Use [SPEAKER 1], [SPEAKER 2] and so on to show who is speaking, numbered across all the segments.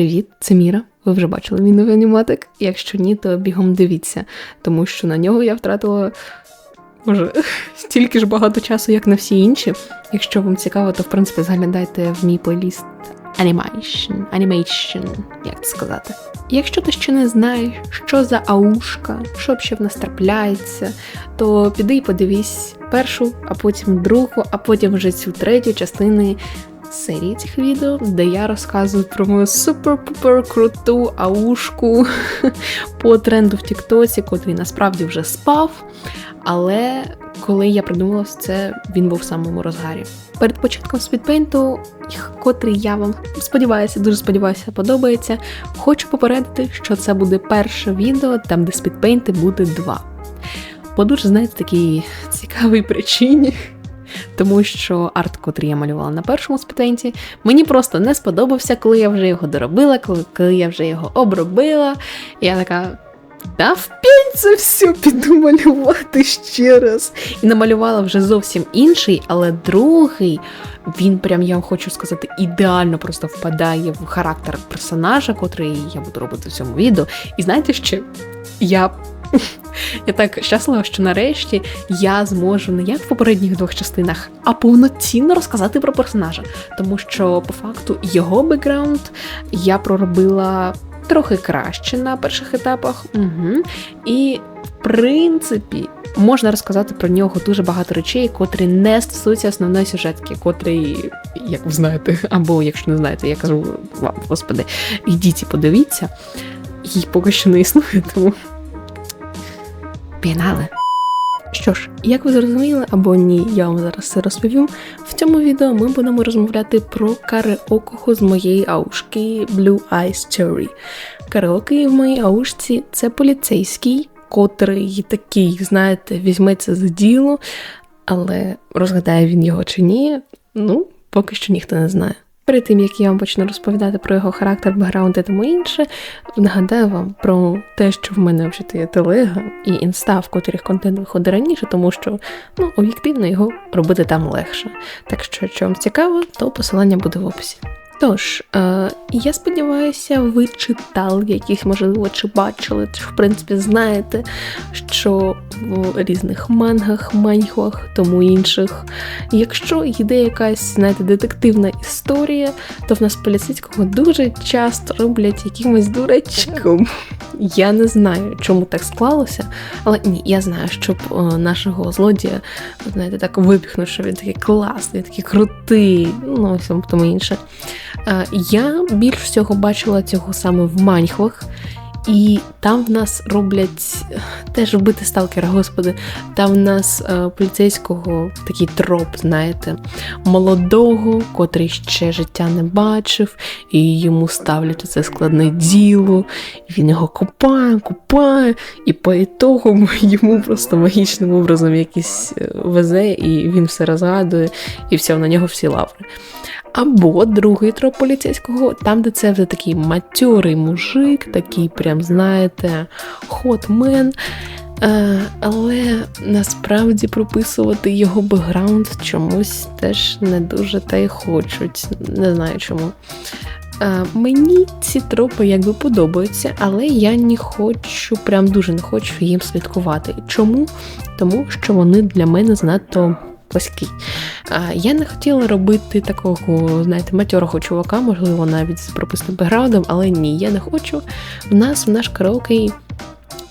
[SPEAKER 1] Привіт, це Міра. Ви вже бачили мій новий аніматик? Якщо ні, то бігом дивіться, тому що на нього я втратила може стільки ж багато часу, як на всі інші. Якщо вам цікаво, то в принципі заглядайте в мій плейліст Animation, Animation, як це сказати. Якщо ти ще не знаєш, що за аушка, що ще в нас трапляється, то піди і подивись першу, а потім другу, а потім вже цю третю частини серії цих відео, де я розказую про мою супер-пупер круту аушку по тренду в Тіктоці, котрий насправді вже спав. Але коли я придумала це, він був в самому розгарі. Перед початком спідпейнту, котрий я вам сподіваюся, дуже сподіваюся, подобається. Хочу попередити, що це буде перше відео, там де спідпейнти буде два. По дуже, знаєте, такій цікавій причині тому що арт, котрий я малювала на першому спитенті, мені просто не сподобався, коли я вже його доробила, коли, коли я вже його обробила. Я така. Да, вп'ять це все піду малювати ще раз. І намалювала вже зовсім інший, але другий, він прям, я вам хочу сказати, ідеально просто впадає в характер персонажа, котрий я буду робити в цьому відео. І знаєте ще, я я так щаслива, що нарешті я зможу не як в попередніх двох частинах, а повноцінно розказати про персонажа. Тому що, по факту, його бекграунд я проробила трохи краще на перших етапах. Угу. І, в принципі, можна розказати про нього дуже багато речей, котрі не стосуються основної сюжетки, котрий, як ви знаєте, або якщо не знаєте, я кажу вам, господи, йдіть і подивіться. Їй поки що не існує, тому Пігнали! Що ж, як ви зрозуміли або ні, я вам зараз все розповім. В цьому відео ми будемо розмовляти про кареокого з моєї аушки Blue Eye Story. Кареоке в моїй аушці це поліцейський, котрий такий, знаєте, візьметься за діло, але розгадає він його чи ні, ну, поки що ніхто не знає. Перед тим як я вам почну розповідати про його характер, бекграунд і тому інше, нагадаю вам про те, що в мене взагалі є телега і інста, в котрих контент виходить раніше, тому що ну, об'єктивно його робити там легше. Так що, якщо вам цікаво, то посилання буде в описі. Тож, е, я сподіваюся, ви читали якісь, можливо, чи бачили, чи в принципі знаєте, що в різних мангах, маньхвах, тому інших. Якщо йде якась, знаєте, детективна історія, то в нас поліцейського дуже часто роблять якимось дурачком. Я не знаю, чому так склалося, але ні, я знаю, щоб е, нашого злодія, знаєте, так випіхнуть, що він такий класний, такий крутий, ну всьому тому інше. Е, я більш всього бачила цього саме в маньхвах. І там в нас роблять теж вбити сталкера, господи, там в нас е, поліцейського такий троп, знаєте, молодого, котрий ще життя не бачив, і йому ставлять це складне діло, і він його копає, копає, і по ітогу йому просто магічним образом якийсь е, везе, і він все розгадує, і все, на нього всі лаври. Або другий троп поліцейського, там, де це вже такий матьорий мужик, такий, прям, знаєте, хотмен. Е, але насправді прописувати його бекграунд чомусь теж не дуже та й хочуть. Не знаю чому. Е, мені ці тропи якби подобаються, але я не хочу, прям дуже не хочу їм слідкувати. Чому? Тому що вони для мене занадто плаский. Я не хотіла робити такого, знаєте, матьорого чувака, можливо, навіть з прописним бекграундом, але ні, я не хочу. В нас в наш караоке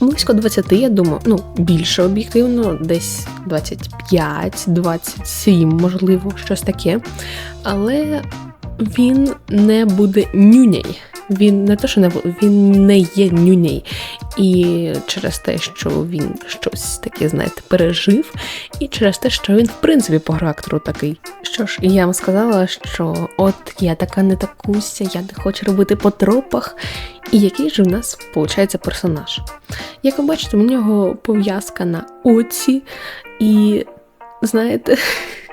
[SPEAKER 1] близько 20, я думаю, ну, більше об'єктивно, десь 25, 27, можливо, щось таке. Але він не буде нюней. Він не те, що не він не є нюней. І через те, що він щось таке, знаєте, пережив, і через те, що він, в принципі, по характеру такий. Що ж, я вам сказала, що от я така не такуся, я не хочу робити по тропах. І який же в нас виходить персонаж? Як ви бачите, у нього пов'язка на оці, і знаєте,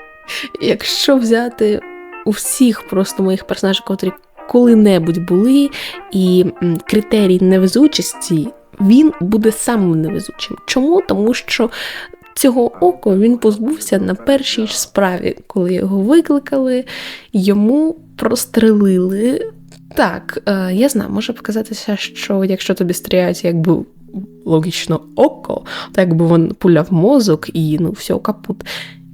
[SPEAKER 1] якщо взяти у всіх просто моїх персонажів, котрі коли-небудь були, і критерій невезучості він буде самим невезучим. Чому? Тому що цього оку він позбувся на першій ж справі, коли його викликали, йому прострелили Так, е, я знаю, може показатися, що якщо тобі стріляють якби логічно око, то якби вон пуля в мозок і ну все, капут.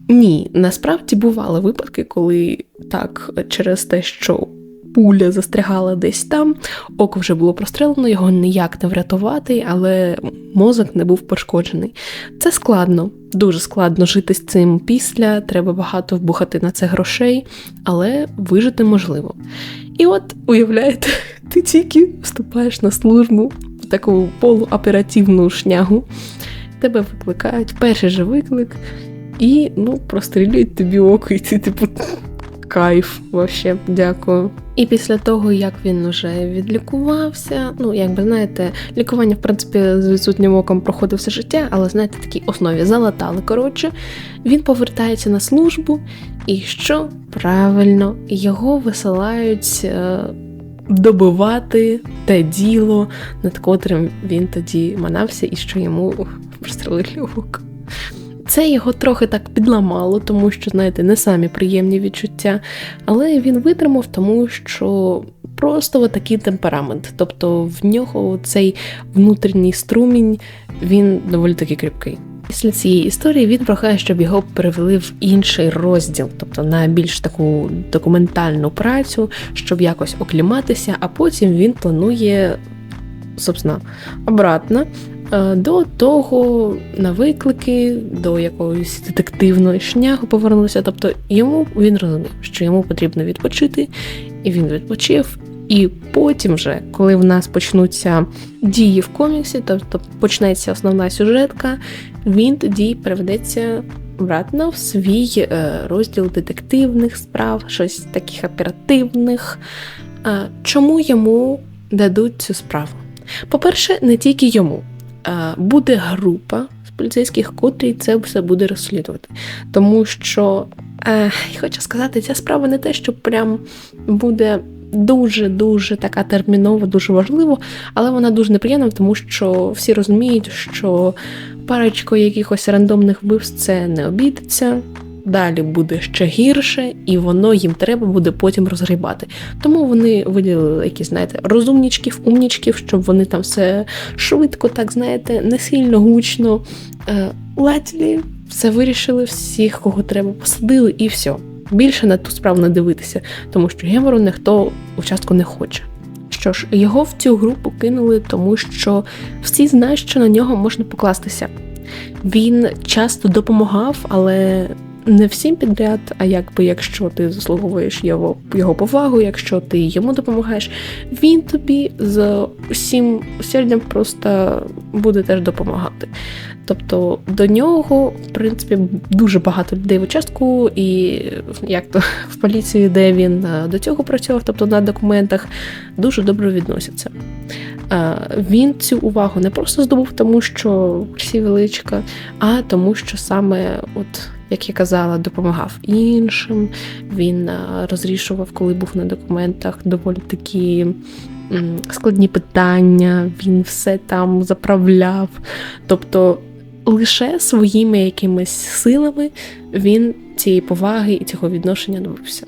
[SPEAKER 1] Ні, насправді бували випадки, коли так, через те, що пуля застрягала десь там, око вже було прострелено, його ніяк не врятувати, але мозок не був пошкоджений. Це складно, дуже складно жити з цим після, треба багато вбухати на це грошей, але вижити можливо. І от, уявляєте, ти тільки вступаєш на службу в таку полуоперативну шнягу, тебе викликають, перший же виклик, і ну, прострілюють тобі око, і ти типу. Кайф, вообще, дякую. І після того, як він вже відлікувався, ну якби знаєте, лікування, в принципі, з відсутнім оком проходив все життя, але знаєте, такій основі залатали. Коротше, він повертається на службу, і що правильно, його висилають е, добивати те діло, над котрим він тоді манався, і що йому прострелили око. Це його трохи так підламало, тому що, знаєте, не самі приємні відчуття, але він витримав, тому що просто такий темперамент. Тобто в нього цей внутрішній струмінь він доволі таки кріпкий. Після цієї історії він прохає, щоб його перевели в інший розділ, тобто на більш таку документальну працю, щоб якось окліматися, а потім він планує, собственно, обратно до того на виклики, до якоїсь детективної шняги повернувся. Тобто йому він розумів, що йому потрібно відпочити, і він відпочив. І потім, вже, коли в нас почнуться дії в коміксі, тобто почнеться основна сюжетка, він тоді переведеться обратно в свій е, розділ детективних справ, щось таких оперативних. Е, чому йому дадуть цю справу? По-перше, не тільки йому буде група з поліцейських, котрі це все буде розслідувати. Тому що, е, хочу сказати, ця справа не те, що прям буде. Дуже-дуже така термінова, дуже важлива, але вона дуже неприємна, тому що всі розуміють, що парочко якихось рандомних вбивств це не обійдеться, далі буде ще гірше, і воно їм треба буде потім розгрібати. Тому вони виділили якісь, знаєте, розумнічків, умнічків, щоб вони там все швидко, так знаєте, не сильно гучно е, ледві все вирішили, всіх, кого треба, посадили, і все. Більше на ту справу не дивитися, тому що гемору ніхто участку не хоче. Що ж, його в цю групу кинули, тому що всі знають, що на нього можна покластися. Він часто допомагав, але не всім підряд, а якби якщо ти заслуговуєш його його повагу, якщо ти йому допомагаєш, він тобі з усім усердям просто буде теж допомагати. Тобто до нього, в принципі, дуже багато людей в участку, і як то в поліції, де він е, до цього працював, тобто на документах, дуже добре відносяться. Е, він цю увагу не просто здобув, тому що всі величка, а тому, що саме от як я казала, допомагав іншим. Він е, розрішував, коли був на документах, доволі такі складні питання, він все там заправляв. Тобто лише своїми якимись силами він цієї поваги і цього відношення добився.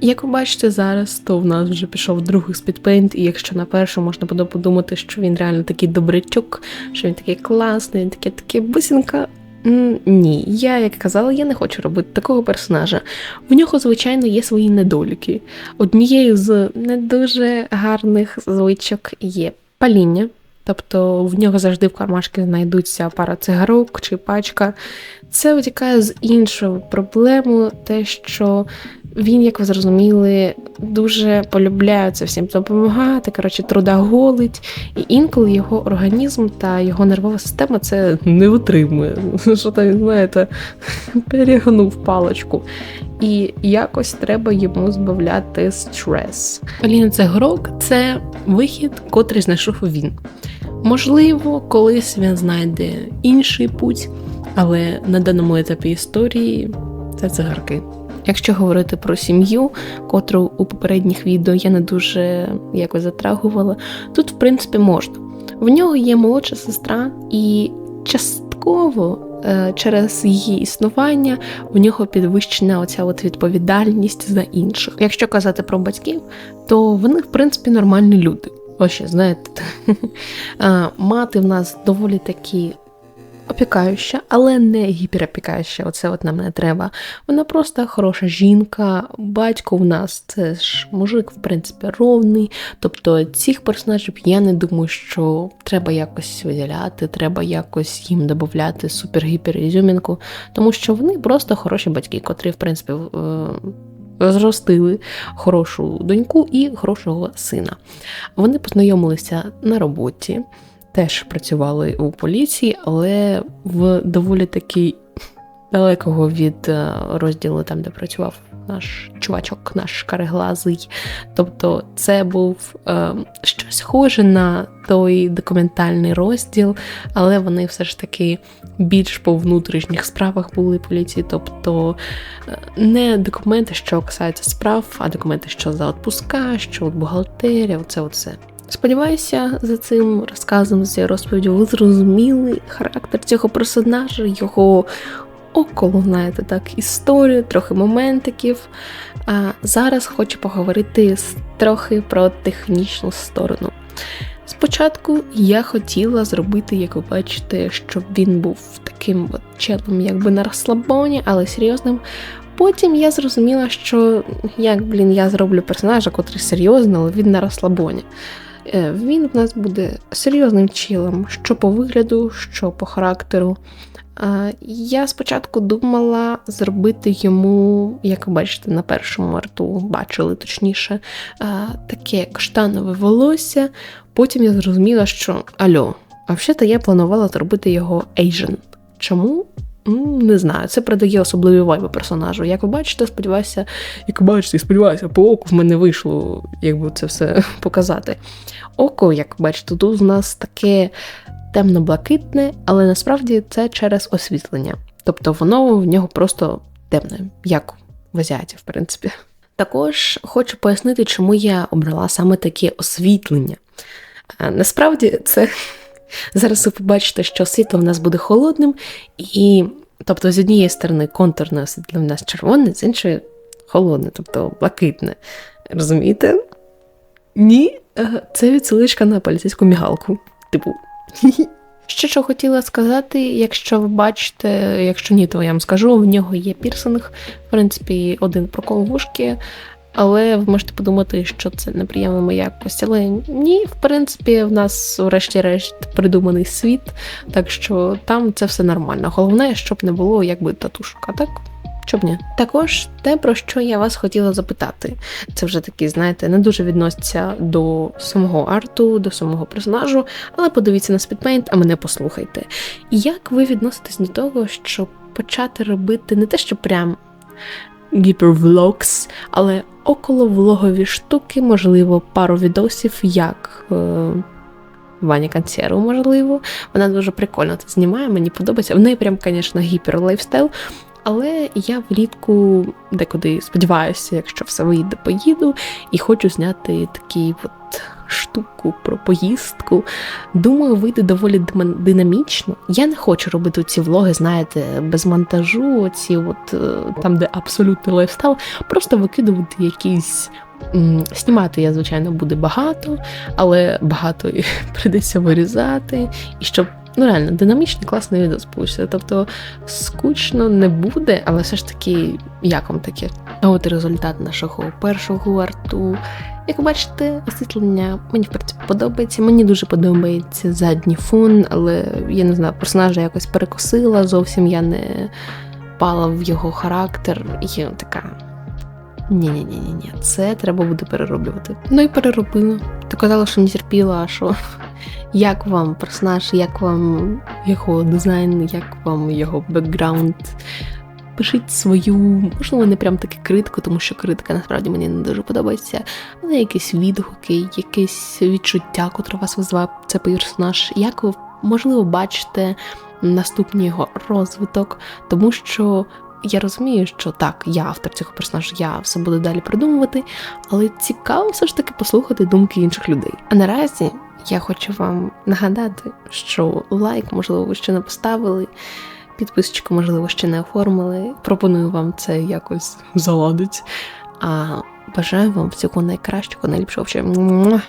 [SPEAKER 1] Як ви бачите зараз, то в нас вже пішов другий спідпейнт, і якщо на першому можна було подумати, що він реально такий добрячок, що він такий класний, він таке таке бусинка, ні, я, як казала, я не хочу робити такого персонажа. В нього, звичайно, є свої недоліки. Однією з не дуже гарних звичок є паління. Тобто в нього завжди в кармашки знайдуться пара цигарок чи пачка. Це витікає з іншої проблеми, те, що він, як ви зрозуміли, дуже полюбляє це всім допомагати, коротше, труда голить, і інколи його організм та його нервова система це не витримує. Що там, він знаєте, перегнув палочку. І якось треба йому збавляти стрес. Поліна це грок це вихід, котрий знайшов він. Можливо, колись він знайде інший путь, але на даному етапі історії це цигарки. Якщо говорити про сім'ю, котру у попередніх відео я не дуже якось затрагувала, тут, в принципі, можна. В нього є молодша сестра, і частково е, через її існування в нього підвищена оця от відповідальність за інших. Якщо казати про батьків, то вони, в принципі, нормальні люди. Ось знаєте, мати в нас доволі такі опікающа, але не гіперопікающа. Оце от нам не треба. Вона просто хороша жінка. Батько в нас це ж мужик, в принципі, ровний. Тобто цих персонажів я не думаю, що треба якось виділяти, треба якось їм додати супер-гіпер тому що вони просто хороші батьки, котрі, в принципі, Зростили хорошу доньку і хорошого сина. Вони познайомилися на роботі теж працювали у поліції, але в доволі такий далекого від е, розділу, там, де працював наш чувачок, наш кареглазий. Тобто це був е, щось схоже на той документальний розділ, але вони все ж таки більш по внутрішніх справах були поліції. Тобто е, не документи, що касаються справ, а документи, що за отпуска, що от бухгалтерія, оце оце. Сподіваюся, за цим розказом, з розповіддю, ви зрозуміли характер цього персонажа, його около, знаєте, так, історію, трохи моментиків. А зараз хочу поговорити трохи про технічну сторону. Спочатку я хотіла зробити, як ви бачите, щоб він був таким от челом, якби на розслабоні, але серйозним. Потім я зрозуміла, що як, блін, я зроблю персонажа, котрий серйозний, але він на розслабоні. Е, він в нас буде серйозним чілом, що по вигляду, що по характеру. Я спочатку думала зробити йому, як ви бачите, на першому арту бачили точніше, таке каштанове волосся. Потім я зрозуміла, що альо, а взагалі-то я планувала зробити його Asian. Чому? Не знаю, це придає особливі вайби персонажу. Як ви бачите, сподіваюся, як ви бачите, сподіваюся, по оку в мене вийшло, якби це все показати. Око, як бачите, тут у нас таке темно-блакитне, але насправді це через освітлення. Тобто воно в нього просто темне, як в азіаті, в принципі. Також хочу пояснити, чому я обрала саме таке освітлення. Насправді, це зараз ви побачите, що світло в нас буде холодним, і тобто, з однієї сторони контурне освітлення в нас червоне, з іншої холодне, тобто блакитне. Розумієте? Ні, це відсиличка на поліцейську мігалку. Типу. Ще що хотіла сказати, якщо ви бачите, якщо ні, то я вам скажу, в нього є пірсинг, в принципі, один прокол вушки, але ви можете подумати, що це неприємно якось. Але ні, в принципі, в нас, врешті-решт, придуманий світ, так що там це все нормально. Головне, щоб не було якби татушок, а так. Щоб ні. Також те, про що я вас хотіла запитати, це вже такі, знаєте, не дуже відноситься до самого арту, до самого персонажу, але подивіться на спідпейнт, а мене послухайте. Як ви відноситесь до того, щоб почати робити не те, що прям гіпервлогс, але околовлогові штуки, можливо, пару відосів, як. Е Ваня Консерву, можливо. Вона дуже прикольно це знімає, мені подобається. В неї прям, звісно, гіперлайфстайл. Але я влітку декуди сподіваюся, якщо все вийде, поїду, і хочу зняти такий от штуку про поїздку. Думаю, вийде доволі динамічно. Я не хочу робити ці влоги, знаєте, без монтажу, оці от е, там, де абсолютний лайфстайл, просто викидувати якісь. Знімати я, звичайно, буде багато, але багато і придеться вирізати, і щоб Ну, реально, динамічний, класний відео получиться. Тобто скучно не буде, але все ж таки, як вам таке? А от результат нашого першого арту. Як ви бачите, освітлення мені в принципі подобається. Мені дуже подобається задній фон, але я не знаю, персонажа якось перекосила, зовсім я не пала в його характер. І така. Ні-ні-ні, ні це треба буде перероблювати. Ну і переробила. Ти казала, що не терпіла, а що як вам персонаж, як вам його дизайн, як вам його бекграунд. Пишіть свою, можливо, не прям таки критику, тому що критика насправді мені не дуже подобається, але якісь відгуки, якесь відчуття, котре вас визвав цей персонаж. Як ви можливо бачите наступний його розвиток, тому що я розумію, що так, я автор цього персонажа, я все буду далі придумувати, але цікаво все ж таки послухати думки інших людей. А наразі я хочу вам нагадати, що лайк, можливо, ви ще не поставили. Підписочку, можливо, ще не оформили. Пропоную вам це якось заладить. А бажаю вам всього найкращого, найліпшого. Муа!